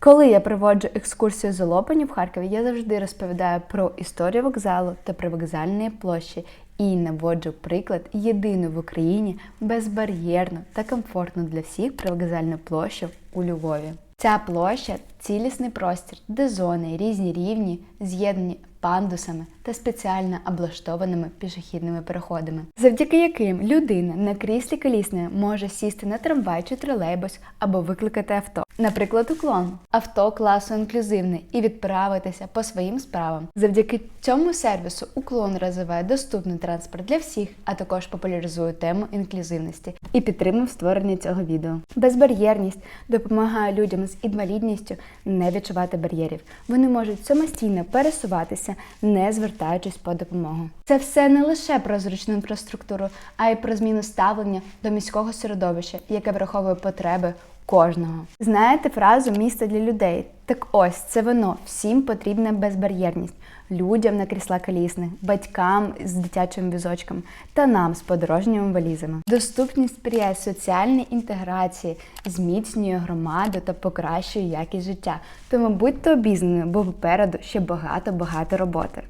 Коли я проводжу екскурсію з Лопані в Харкові, я завжди розповідаю про історію вокзалу та привокзальної площі і наводжу приклад єдину в Україні безбар'єрну та комфортну для всіх привокзальну площу у Львові. Ця площа цілісний простір, де зони різні рівні, з'єднані пандусами та спеціально облаштованими пішохідними переходами, завдяки яким людина на кріслі колісне може сісти на трамвай чи тролейбус або викликати авто. Наприклад, уклон авто класу інклюзивний і відправитися по своїм справам. Завдяки цьому сервісу уклон розвиває доступний транспорт для всіх, а також популяризує тему інклюзивності і підтримав створення цього відео. Безбар'єрність допомагає людям з інвалідністю не відчувати бар'єрів. Вони можуть самостійно пересуватися, не звертаючись по допомогу. Це все не лише про зручну інфраструктуру, а й про зміну ставлення до міського середовища, яке враховує потреби кожного. Знаєте фразу місто для людей? Так ось це воно. Всім потрібна безбар'єрність. Людям на крісла колісних, батькам з дитячим візочком та нам з подорожніми валізами. Доступність сприяє соціальній інтеграції, зміцнює громаду та покращує якість життя. Тому будьте обізнаними, бо попереду ще багато-багато роботи.